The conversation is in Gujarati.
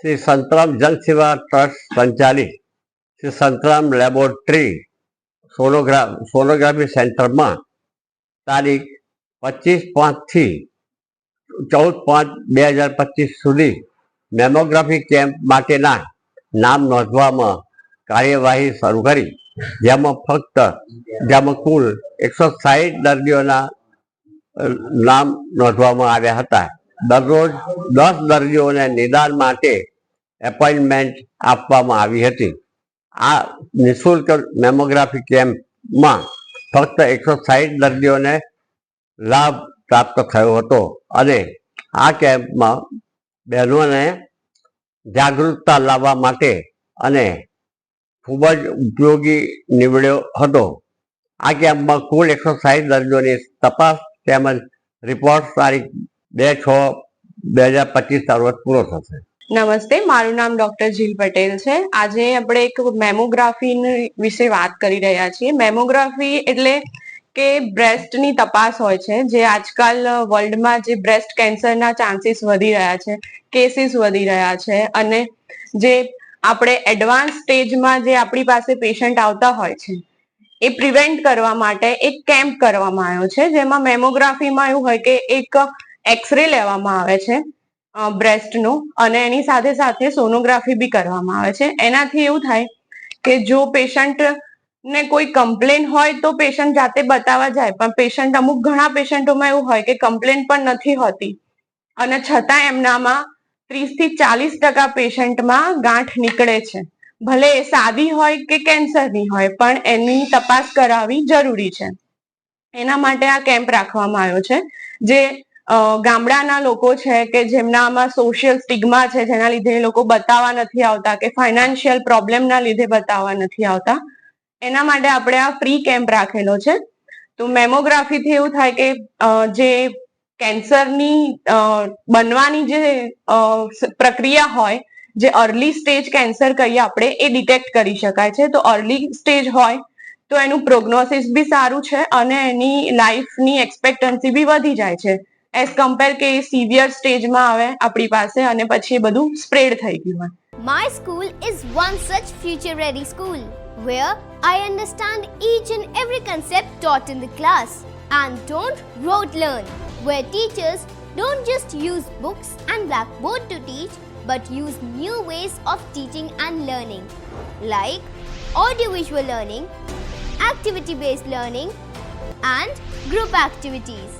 શ્રી સંતરામ જન સેવા ટ્રસ્ટ સંચાલિત Shri Santram laboratory sonograph sonography સેન્ટરમાં તારીખ પચીસ પાંચથી ચૌદ પાંચ બે હજાર પચીસ સુધી મેમોગ્રાફી કેમ્પ માટેના નામ નોંધવામાં કાર્યવાહી શરૂ કરી. જેમાં ફક્ત, જેમાં કુલ એકસો સાહીઠ દર્દીઓના નામ નોંધવામાં આવ્યા હતા. દરરોજ દસ દર્દીઓને નિદાન માટે એપોઇન્ટમેન્ટ આપવામાં આવી હતી. આ નિઃશુલ્ક મેમોગ્રાફી કેમ્પમાં ફક્ત એકસો સાહીઠ દર્દીઓને લાભ પ્રાપ્ત થયો હતો અને આ કેમ્પમાં બહેનોને જાગૃતતા લાવવા માટે અને ખૂબ જ ઉપયોગી નીવડ્યો હતો. આ કેમ્પમાં કુલ એકસો સાહીઠ દર્દીઓની તપાસ તેમજ રિપોર્ટ તારીખ બે છ બે હજાર પચીસ રોજ પૂરો થશે. નમસ્તે, મારું નામ ડોક્ટર જીલ પટેલ છે. આજે આપણે એક મેમોગ્રાફી વિશે વાત કરી રહ્યા છીએ. મેમોગ્રાફી એટલે કે બ્રેસ્ટની તપાસ હોય છે, જે આજકાલ વર્લ્ડમાં જે બ્રેસ્ટ કેન્સરના ચાન્સીસ વધી રહ્યા છે, કેસીસ વધી રહ્યા છે, અને જે આપણે એડવાન્સ સ્ટેજમાં જે આપણી પાસે પેશન્ટ આવતા હોય છે, એ પ્રિવેન્ટ કરવા માટે એક કેમ્પ કરવામાં આવ્યો છે, જેમાં મેમોગ્રાફીમાં એવું હોય કે એક એક્સરે લેવામાં આવે છે. બ્રેસ્ટનો અને એની સાથે સાથે સોનોગ્રાફી બી કરવામાં આવે છે. એનાથી એવું થાય કે જો પેશન્ટ ને કોઈ કમ્પ્લેન હોય તો પેશન્ટ જાતે બતાવવા જાય, પણ પેશન્ટ અમુક ઘણા પેશન્ટોમાં એવું હોય કે કમ્પ્લેન પણ નથી હોતી. અને છતાં એમનામાં ત્રીસથી ચાલીસ ટકા પેશન્ટમાં ગાંઠ નીકળે છે. ભલે એ સાદી હોય કે કેન્સરની હોય, પણ એની તપાસ કરાવવી જરૂરી છે. એના માટે આ કેમ્પ રાખવામાં આવ્યો છે, જે ગામડાના લોકો છે કે જેમનામાં સોશિયલ સ્ટિગ્મા છે, જેના લીધે એ લોકો બતાવવા નથી આવતા કે ફાઇનાન્શિયલ પ્રોબ્લેમના લીધે બતાવવા નથી આવતા. એના માટે આપણે આ ફ્રી કેમ્પ રાખેલો છે. તો મેમોગ્રાફીથી એવું થાય કે જે કેન્સરની બનવાની જે પ્રક્રિયા હોય, જે અર્લી સ્ટેજ કેન્સર કહીએ આપણે, એ ડિટેક્ટ કરી શકાય છે. તો અર્લી સ્ટેજ હોય, તો એનું પ્રોગ્નોસિસ બી સારું છે અને એની લાઈફની એક્સપેક્ટન્સી બી વધી જાય છે. એઝ કમ્પેર કે સિવિયર સ્ટેજમાં આવે આપણી પાસે અને પછી એ બધું સ્પ્રેડ થઈ ગયું હોય My school is one such future ready school where I understand each and every concept taught in the class and don't rote learn, where teachers don't just use books and blackboard to teach but use new ways of teaching and learning like audiovisual learning, activity based learning, and group activities,